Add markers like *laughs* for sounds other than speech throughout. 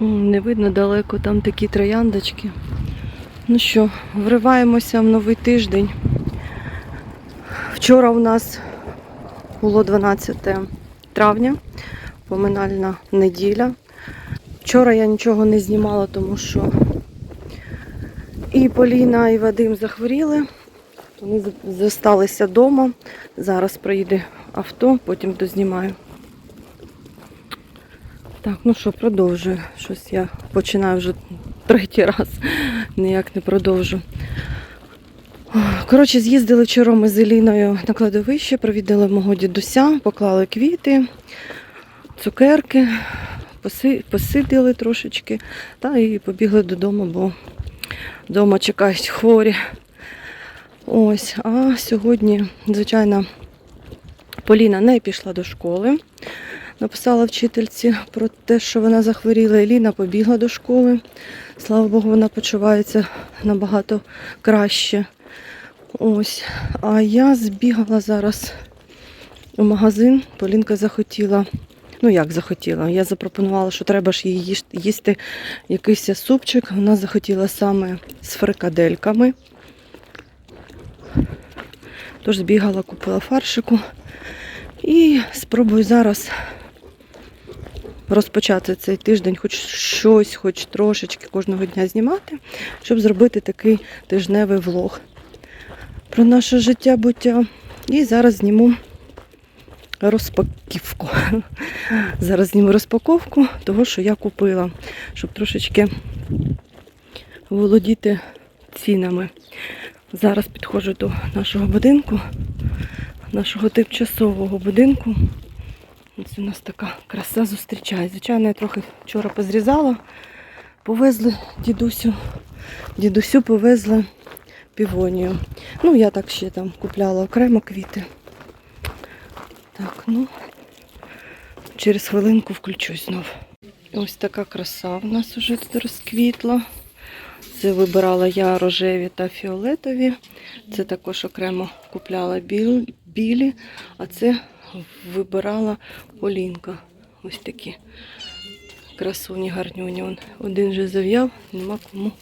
Не видно далеко, там такі трояндочки. Ну що, вриваємося в новий тиждень. Вчора у нас було 12 травня, поминальна неділя. Вчора я нічого не знімала, тому що і Поліна, і Вадим захворіли. Вони зосталися вдома. Зараз проїде авто, потім дознімаю. Так, ну що, продовжую. Щось я починаю вже третій раз, ніяк не продовжу. Коротше, з'їздили вчора ми з Еліною на кладовище, провідали мого дідуся, поклали квіти, цукерки, поси- посиділи трошечки та і побігли додому, бо вдома чекають хворі. Ось, а сьогодні, звичайно, Поліна не пішла до школи. Написала вчительці про те, що вона захворіла. Еліна побігла до школи. Слава Богу, вона почувається набагато краще. Ось. А я збігала зараз у магазин. Полінка захотіла. Ну, як захотіла? Я запропонувала, що треба ж їй їсти якийсь супчик. Вона захотіла саме з фрикадельками. Тож збігала, купила фаршику. І спробую зараз розпочати цей тиждень, хоч щось, хоч трошечки кожного дня знімати, щоб зробити такий тижневий влог про наше життя буття. І зараз зніму розпаківку. *laughs* Зараз зніму розпаковку того, що я купила, щоб трошечки володіти цінами. Зараз підходжу до нашого будинку, нашого тимчасового будинку. Ось у нас така краса зустрічає. Звичайно, я трохи вчора позрізала. Повезли дідусю. Дідусю повезли півонію. Ну, я так ще там купляла окремо квіти. Так, ну, через хвилинку включусь знов. Ось така краса в нас уже розквітла. Це вибирала я рожеві та фіолетові. Це також окремо купляла біл- білі, а це вибирала Полінка. Ось такі красуні, гарнюні. Один вже зав'яв, нема кому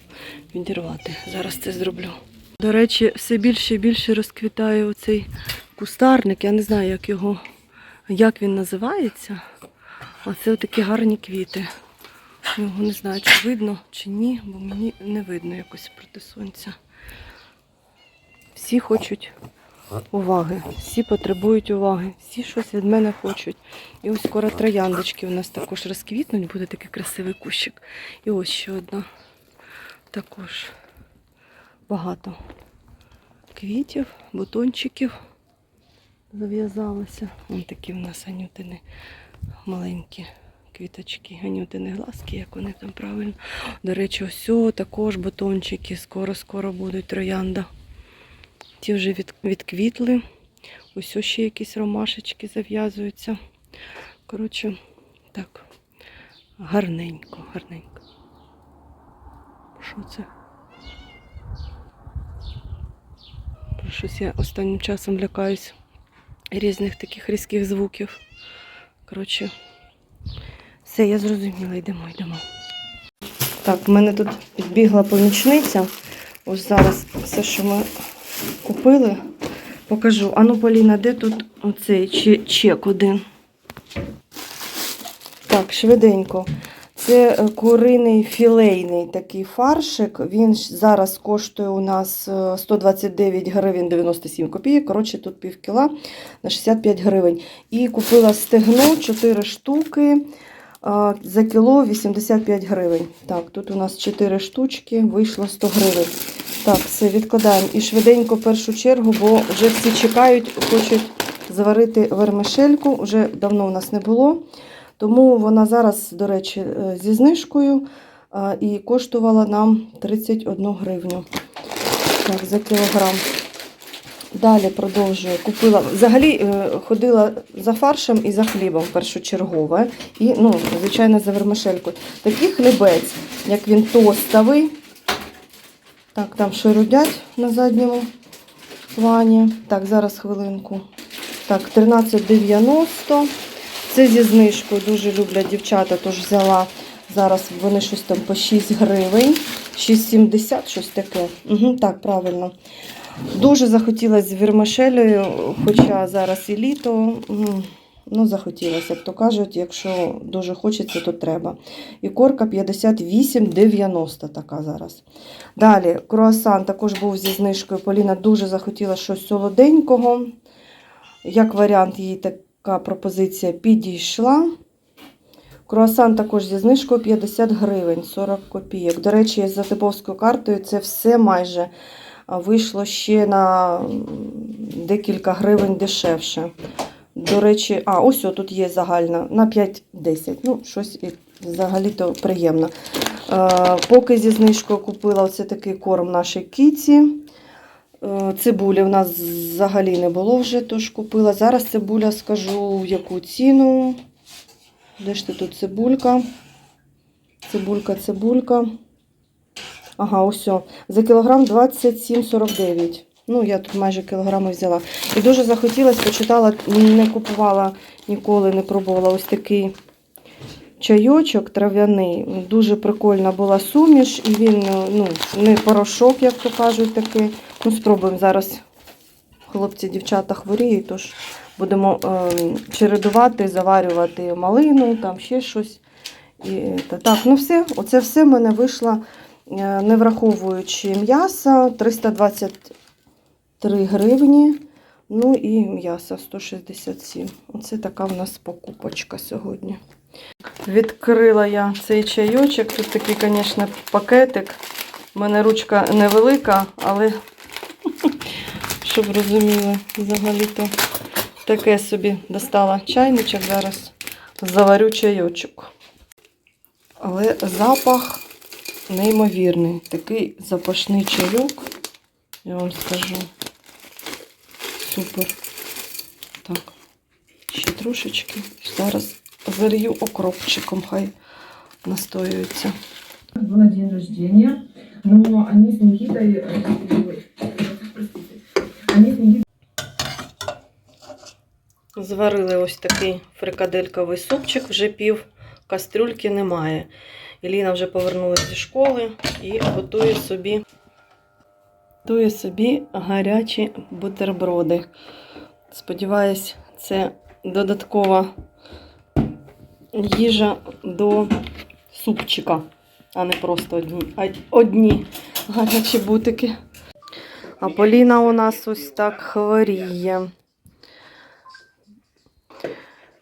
відірвати. Зараз це зроблю. До речі, все більше і більше розквітає оцей кустарник. Я не знаю, як його, як він називається. А це такі гарні квіти. Його не знаю, чи видно, чи ні, бо мені не видно якось проти сонця. Всі хочуть уваги, всі потребують уваги, всі щось від мене хочуть. І ось скоро трояндочки у нас також розквітнуть, буде такий красивий кущик. І ось ще одна. Також багато квітів, бутончиків зав'язалося. Ось такі в нас анютини маленькі квіточки, анютини глазки, як вони там правильно. До речі, ось також бутончики, скоро-скоро будуть троянда. Ті вже від, відквітли. Ось ще якісь ромашечки зав'язуються. Коротше, так, гарненько, гарненько. Що це? Щось я останнім часом лякаюсь різних таких різких звуків. Коротше, все, я зрозуміла, йдемо, йдемо. Так, в мене тут підбігла помічниця. Ось зараз все, що ми купили, покажу. Ану, Поліна, де тут оцей чек один? Так, швиденько. Це е, куриний філейний такий фаршик. Він зараз коштує у нас е, 129 гривень 97 копійок. Коротше, тут пів кіла на 65 гривень. І купила стегно 4 штуки. За кіло 85 гривень. Так, тут у нас 4 штучки, вийшло 100 гривень. Так, все, відкладаємо. І швиденько в першу чергу, бо вже всі чекають, хочуть заварити вермишельку. Вже давно у нас не було. Тому вона зараз, до речі, е, зі знижкою і коштувала нам 31 гривню. Так, за кілограм. Далі продовжую. Купила. Взагалі е, ходила за фаршем і за хлібом першочергове. І, ну, звичайно, за вермишелькою. Такий хлібець, як він тостовий. Так, там ширудять на задньому плані. Так, зараз хвилинку. Так, 13,90. Це зі знижкою. Дуже люблять дівчата, тож взяла Зараз вони щось там по 6 гривень, 6,70, щось таке. Угу, так, правильно. Дуже захотілося з вірмишелею, хоча зараз і літо. Ну, захотілося, як то кажуть, якщо дуже хочеться, то треба. І корка 58,90 така зараз. Далі, круасан також був зі знижкою. Поліна дуже захотіла щось солоденького. Як варіант, їй така пропозиція підійшла. Круасан також зі знижкою 50 гривень, 40 копійок. До речі, за типовською картою це все майже вийшло ще на декілька гривень дешевше. До речі, а, ось тут є загальна на 5-10. Ну, щось взагалі-то приємно. Е, поки зі знижкою купила оце такий корм нашій кіці. Е, Цибулі в нас взагалі не було вже, тож купила. Зараз цибуля скажу яку ціну. Де ж ти тут цибулька? Цибулька, цибулька. Ага, ось. За кілограм 27,49. Ну, я тут майже кілограми взяла. І дуже захотілося, почитала, не купувала ніколи, не пробувала ось такий чайочок трав'яний. Дуже прикольна була суміш, і він ну, не порошок, як то кажуть, такий. Ну, спробуємо зараз. Хлопці, дівчата хворіють, тож будемо е, чередувати, заварювати малину, там ще щось. І, та, так, ну все, оце все в мене вийшло, е, не враховуючи м'яса, 323 гривні. Ну і м'ясо 167. Оце така в нас покупочка сьогодні. Відкрила я цей чайочок. Тут такий, звісно, пакетик. У мене ручка невелика, але *laughs* щоб розуміли, взагалі-то таке собі достала чайничок. Зараз заварю чайочок. Але запах неймовірний. Такий запашний чайок, я вам скажу. Супер. Так, ще трошечки. Зараз залью окропчиком, хай настоюється. был на день рождения, но они с Никитой, э, простите, они с Никитой Зварили ось такий фрикадельковий супчик, вже пів кастрюльки немає. Еліна вже повернулася зі школи і готує собі, готує собі гарячі бутерброди. Сподіваюсь, це додаткова їжа до супчика, а не просто одні, а одні гарячі бутики. А Поліна у нас ось так хворіє.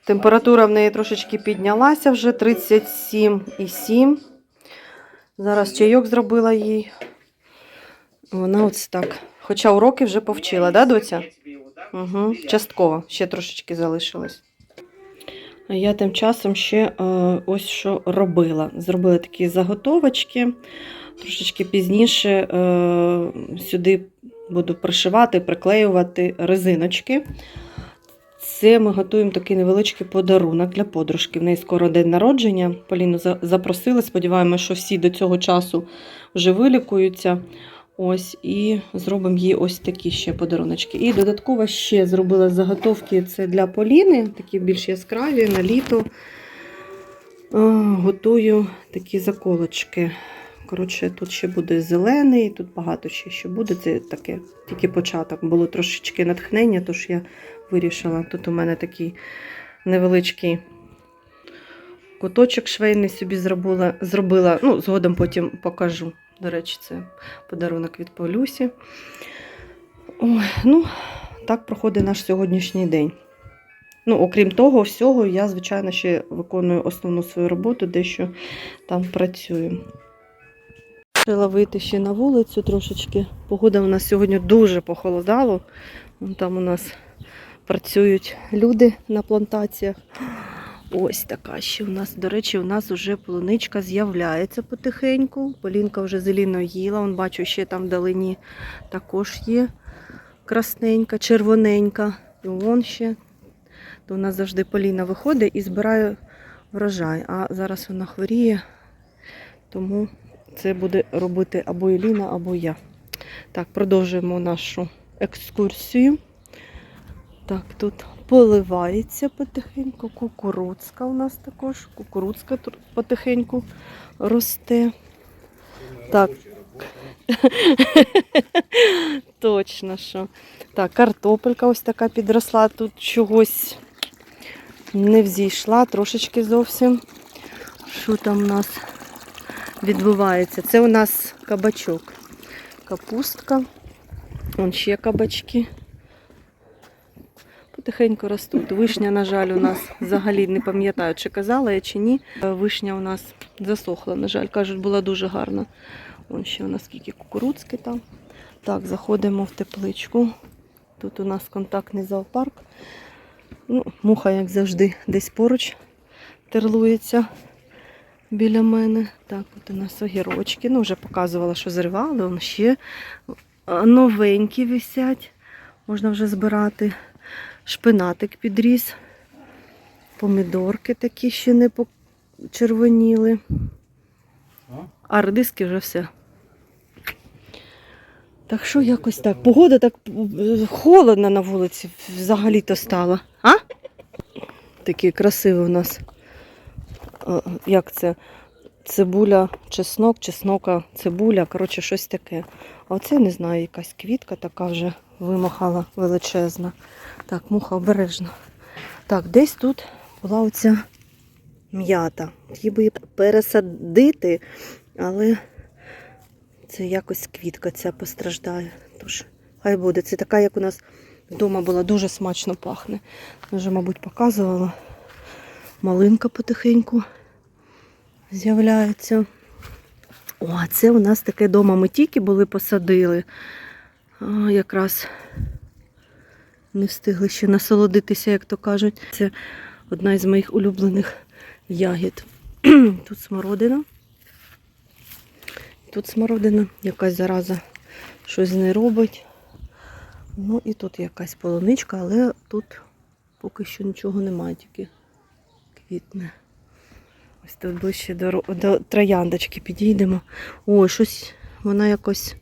Температура в неї трошечки піднялася вже 37,7. Зараз чайок зробила їй. Вона ось так. Хоча уроки вже повчила, да, доця? Угу. Частково, ще трошечки залишилось. Я тим часом ще е, ось що робила. Зробила такі заготовочки. Трошечки пізніше е, сюди буду пришивати, приклеювати резиночки. Це ми готуємо такий невеличкий подарунок для подружки. В неї скоро день народження. Поліну за- запросили. Сподіваємося, що всі до цього часу вже вилікуються. Ось, і зробимо їй ось такі ще подаруночки. І додатково ще зробила заготовки це для Поліни, такі більш яскраві на літо. Готую такі заколочки. Коротше, тут ще буде зелений, тут багато ще що буде. Це таке тільки початок. Було трошечки натхнення, тож я вирішила. Тут у мене такий невеличкий куточок швейний собі зробила. зробила. Ну, згодом потім покажу. До речі, це подарунок від Полюсі. Ой, ну, так проходить наш сьогоднішній день. Ну, окрім того всього, я, звичайно, ще виконую основну свою роботу, дещо там працюю. Вирішила вийти ще на вулицю трошечки. Погода у нас сьогодні дуже похолодало. Там у нас працюють люди на плантаціях. Ось така ще у нас, до речі, у нас вже полуничка з'являється потихеньку. Полінка вже зеліно їла. Вон бачу, ще там вдалині також є красненька, червоненька. І вон ще. То у нас завжди Поліна виходить і збирає врожай. А зараз вона хворіє, тому це буде робити або Еліна, або я. Так, продовжуємо нашу екскурсію. Так, тут поливається потихеньку. Кукурудзка у нас також. Кукурудзка потихеньку росте. Так. *laughs* Точно що. Так, картопелька ось така підросла. Тут чогось не взійшла, трошечки зовсім. Що там у нас відбувається? Це у нас кабачок. Капустка. Вон ще кабачки. Потихеньку ростуть. Вишня, на жаль, у нас взагалі не пам'ятаю, чи казала я чи ні. Е, Вишня у нас засохла, на жаль, кажуть, була дуже гарна. Вон ще у нас скільки кукурудзки там. Так, заходимо в тепличку. Тут у нас контактний зоопарк. Ну, муха, як завжди, десь поруч терлується біля мене. Так, от у нас огірочки. Ну, вже показувала, що зривали. Вон ще новенькі висять. Можна вже збирати. Шпинатик підріс. Помідорки такі ще не почервоніли. А редиски вже все. Так що якось так. Погода так е, холодна на вулиці взагалі-то стала. А? Такий красивий у нас. е, Як це? Цибуля, чеснок, чеснока, цибуля, коротше, щось таке. А оце не знаю, якась квітка така вже вимахала величезна. Так, муха обережно. Так, десь тут була оця м'ята. Її би пересадити, але це якось квітка ця постраждає. Тож, хай буде. Це така, як у нас вдома була, дуже смачно пахне. Вже, мабуть, показувала. Малинка потихеньку з'являється. О, це у нас таке дома ми тільки були посадили. Якраз не встигли ще насолодитися, як то кажуть. Це одна із моїх улюблених ягід. *clears throat* Тут смородина. Тут смородина, якась зараза щось з нею робить. Ну і тут якась полуничка, але тут поки що нічого немає, тільки квітне. Ось тут ближче до, до трояндочки підійдемо. Ой, щось вона якось,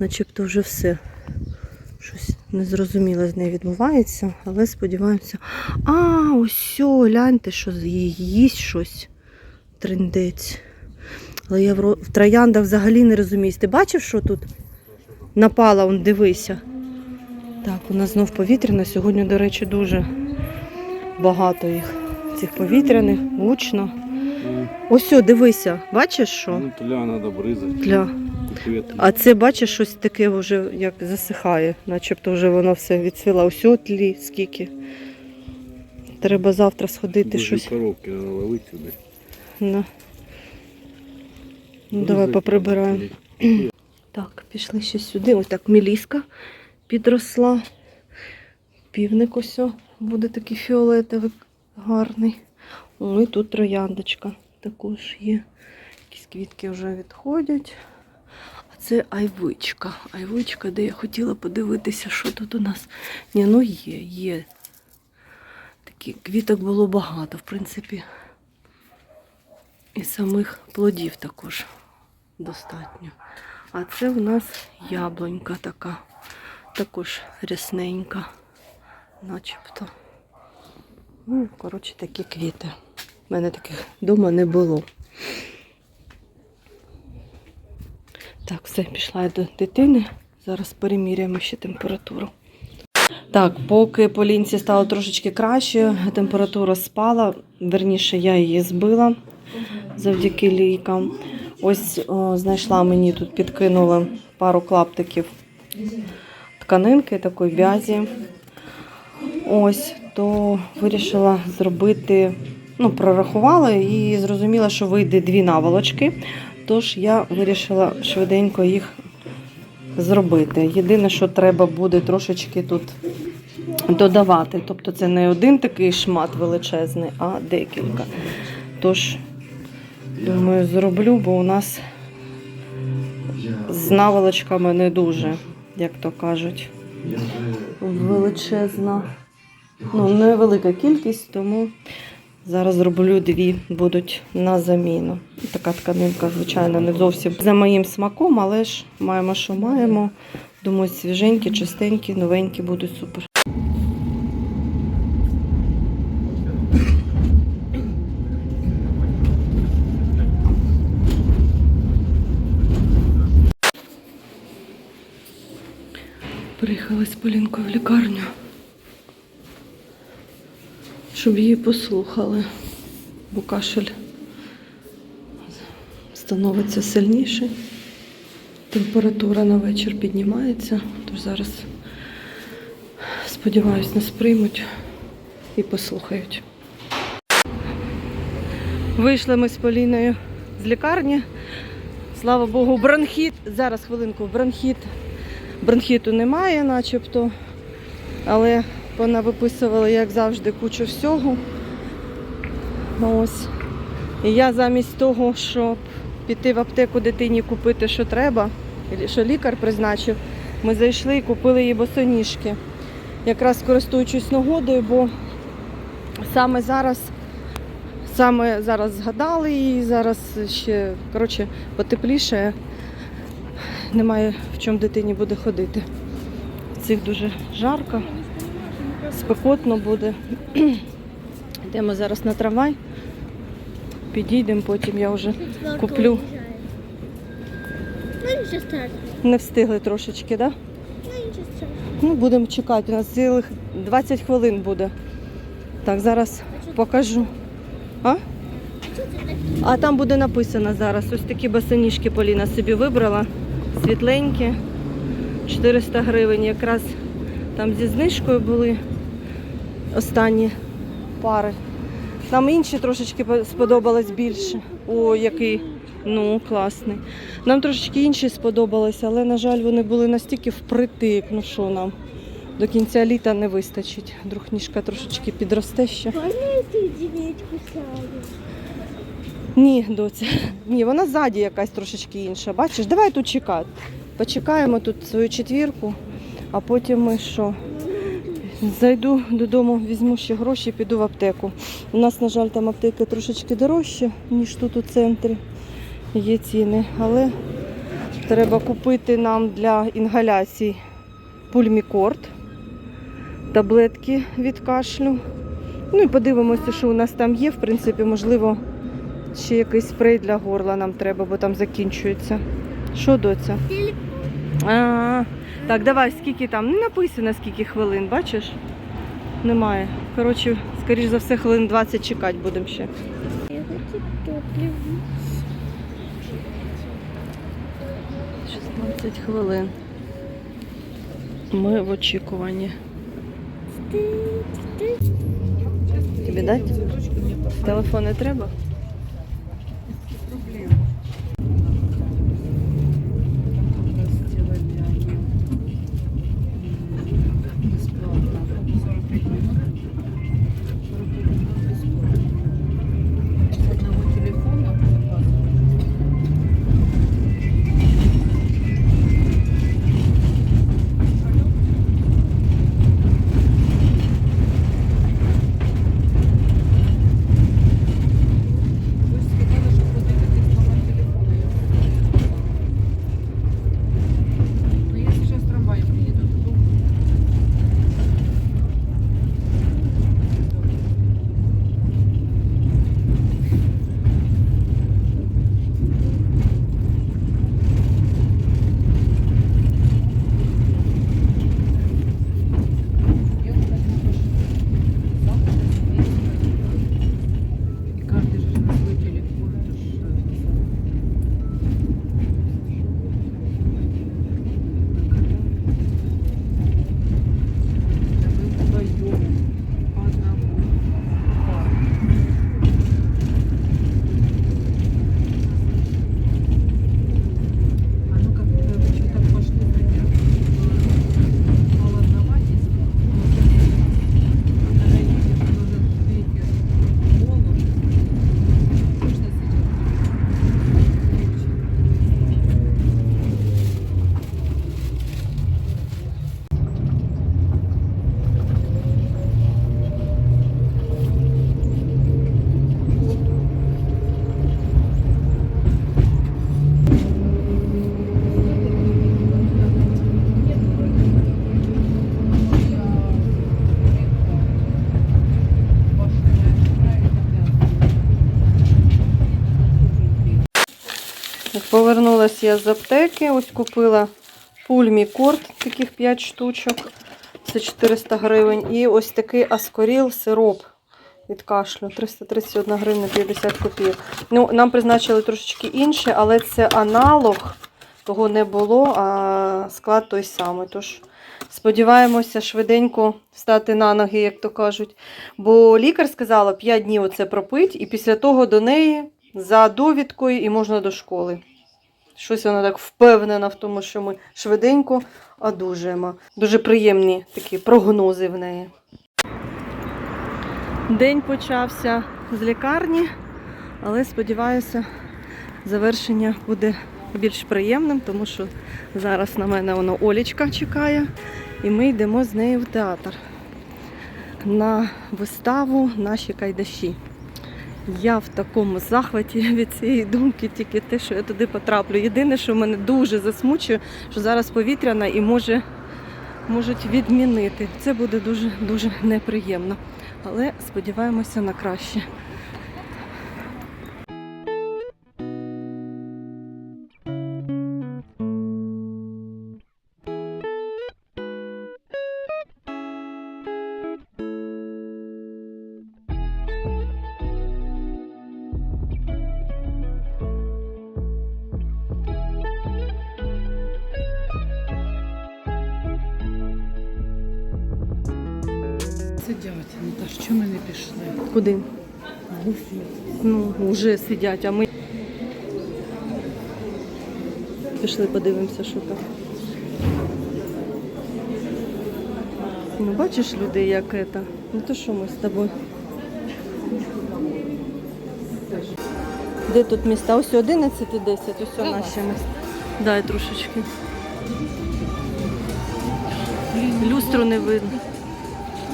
начебто вже все. Щось незрозуміле з нею відбувається, але сподіваємося. А, ось гляньте, що з її їсть щось. Триндець. Але я в, ро- в трояндах взагалі не розумію. Ти бачив, що тут напала, он дивися. Так, у нас знов повітряна. Сьогодні, до речі, дуже багато їх. Цих повітряних, гучно. Ось, дивися, бачиш що? Ну, тля надо бризати. Тля. А це бачиш щось таке вже як засихає, начебто вже воно все відцвіло. Ось тлі, скільки. Треба завтра сходити Дуже щось. коробки треба сюди. На. Ну, давай поприбираємо. *clears throat* Так, пішли ще сюди. Ось так міліска підросла. Півник ось буде такий фіолетовий, гарний. О, і тут трояндочка також є. Якісь квітки вже відходять. Це айвичка. Айвичка, де я хотіла подивитися, що тут у нас. Ні, ну є, є. Такі квіток було багато, в принципі. І самих плодів також достатньо. А це в нас яблунька така, також рясненька, начебто. Ну, коротше, такі квіти. У мене таких вдома не було. Так, все, пішла я до дитини. Зараз переміряємо ще температуру. Так, поки Полінці стало трошечки краще, температура спала. Верніше, я її збила завдяки лікам. Ось о, знайшла мені тут, підкинула пару клаптиків тканинки такої в'язі. Ось, то вирішила зробити, ну, прорахувала і зрозуміла, що вийде дві наволочки. Тож я вирішила швиденько їх зробити. Єдине, що треба буде трошечки тут додавати. Тобто це не один такий шмат величезний, а декілька. Тож, думаю, зроблю, бо у нас з наволочками не дуже, як то кажуть, величезна. Ну, невелика кількість, тому Зараз зроблю дві, будуть на заміну. Така тканинка, звичайно, не зовсім за моїм смаком, але ж маємо, що маємо. Думаю, свіженькі, чистенькі, новенькі будуть супер. Приїхала з Полінкою в лікарню щоб її послухали, бо кашель становиться сильніший. Температура на вечір піднімається, тож зараз, сподіваюсь, нас приймуть і послухають. Вийшли ми з Поліною з лікарні. Слава Богу, бронхіт. Зараз хвилинку, бронхіт. Бронхіту немає, начебто. Але вона виписувала, як завжди, кучу всього. Ось. І я замість того, щоб піти в аптеку дитині купити, що треба, що лікар призначив, ми зайшли і купили їй босоніжки. Якраз користуючись нагодою, бо саме зараз, саме зараз згадали і зараз ще коротше, потепліше. Немає в чому дитині буде ходити. Цих дуже жарко, спекотно буде. Йдемо зараз на трамвай. Підійдемо, потім я вже куплю. Ну Не встигли трошечки, так? Да? ну страшного. Ну, будемо чекати. У нас цілих 20 хвилин буде. Так, зараз покажу. А? А так? Там буде написано зараз. Ось такі басаніжки Поліна собі вибрала. Світленькі. 400 гривень. Якраз там зі знижкою були останні пари. Нам інші трошечки по- сподобалось більше. О, який. Ну, класний. Нам трошечки інші сподобалися, але, на жаль, вони були настільки впритик. Ну що нам? До кінця літа не вистачить. Друг ніжка трошечки підросте ще. Ні, доця. Ні, вона ззаді якась трошечки інша. Бачиш, давай тут чекати. Почекаємо тут свою четвірку, а потім ми що? Зайду додому, візьму ще гроші, піду в аптеку. У нас, на жаль, там аптеки трошечки дорожчі, ніж тут у центрі. Є ціни, але треба купити нам для інгаляцій пульмікорд, таблетки від кашлю. Ну і подивимося, що у нас там є. В принципі, можливо, ще якийсь спрей для горла нам треба, бо там закінчується. Що доця? А, так, давай, скільки там? Не написано, скільки хвилин, бачиш? Немає. Коротше, скоріш за все, хвилин 20 чекати будемо ще. 16 хвилин. Ми в очікуванні. Тобі дати? Телефон не треба? Повернулася я з аптеки, ось купила Пульмікорд, таких 5 штучок. Це 400 гривень. І ось такий аскоріл сироп від кашлю. 331 гривня 50 копійок. Ну, нам призначили трошечки інше, але це аналог. Того не було, а склад той самий. Тож сподіваємося швиденько стати на ноги, як то кажуть. Бо лікар сказала 5 днів оце пропить, і після того до неї за довідкою і можна до школи. Щось вона так впевнена в тому, що ми швиденько одужаємо. Дуже приємні такі прогнози в неї. День почався з лікарні, але сподіваюся, завершення буде більш приємним, тому що зараз на мене воно Олічка чекає, і ми йдемо з нею в театр на виставу Наші кайдаші. Я в такому захваті *laughs* від цієї думки, тільки те, що я туди потраплю. Єдине, що мене дуже засмучує, що зараз повітряна і може, можуть відмінити. Це буде дуже дуже неприємно. Але сподіваємося на краще. Вже сидять, а ми пішли подивимося, що там. Ну, бачиш людей, як це? Ну то що ми з тобою? Де тут міста? Ось 11 і 10, ось Давай. наші міста. Дай трошечки. Люстру не видно.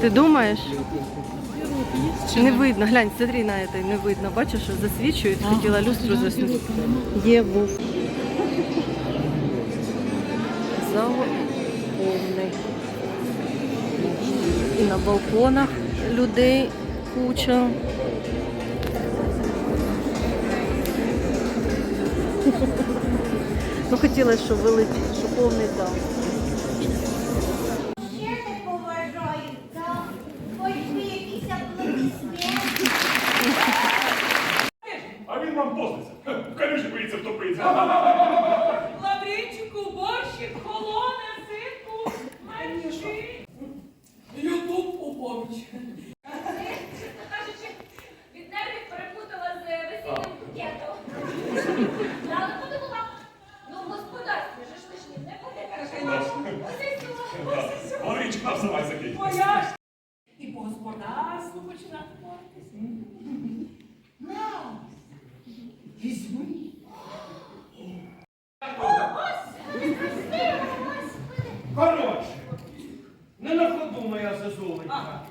Ти думаєш? Не видно, глянь, смотри на это, не видно. Бачиш, що засвічують, хотіла люстру засвітити. Є був. Зал повний. І на балконах людей куча. Ну хотілося, щоб великий, щоб повний зал. Ще не поважають, так? Хоч би якісь аплодисменти. А він вам поститься. В калюжі боїться втопитися. Лаврінчику, борщик, холоне, ситку, менши. Ютуб у поміч. кажучи, від нервів перепутала з весільним букетом. Да, Але подумала, ну в господарстві же ж лишнім не буде, так що ось і цього, ось і цього. Лаврінчик, на вставай закинь. Моя ж. І по господарству починати боротися. Коротше, не на ходу моя зазуленька.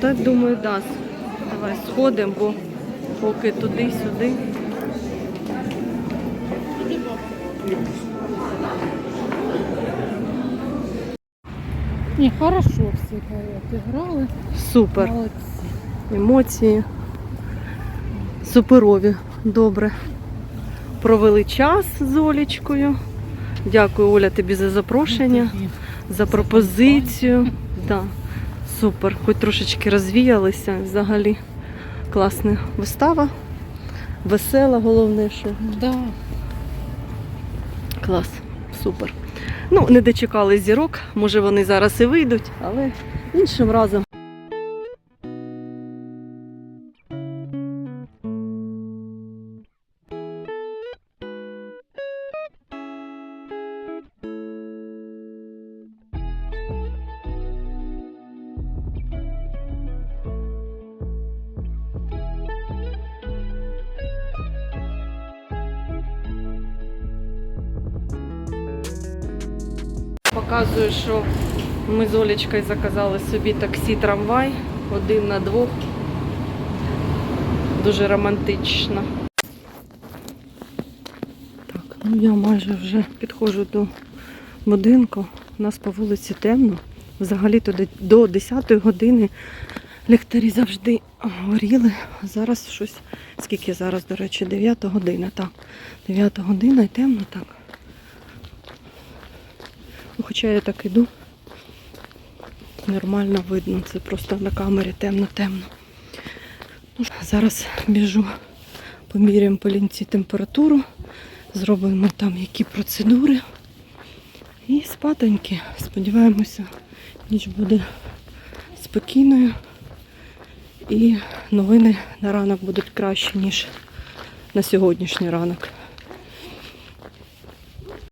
Так думаю, дасть. Давай сходимо, бо поки туди-сюди. Ні, хорошо всі грали. Супер. Молодці. Емоції. Суперові. Добре. Провели час з Олічкою. Дякую, Оля, тобі за запрошення, за пропозицію. Да. Супер. Хоч трошечки розвіялися взагалі. Класна вистава. Весела, головне, що Да. Клас, супер. Ну, не дочекали зірок, може вони зараз і вийдуть, але іншим разом. Показую, що ми з Олечкою заказали собі таксі трамвай один на двох. Дуже романтично. Так, ну я майже вже підходжу до будинку. У нас по вулиці темно. Взагалі-то до 10 години ліхтарі завжди горіли. Зараз щось, скільки зараз, до речі, 9 година, так. 9 година і темно так. Хоча я так іду, нормально видно, це просто на камері темно-темно. Ну, зараз біжу, поміряємо по лінці температуру, зробимо там які процедури. І спатоньки. Сподіваємося, ніч буде спокійною. І новини на ранок будуть краще, ніж на сьогоднішній ранок.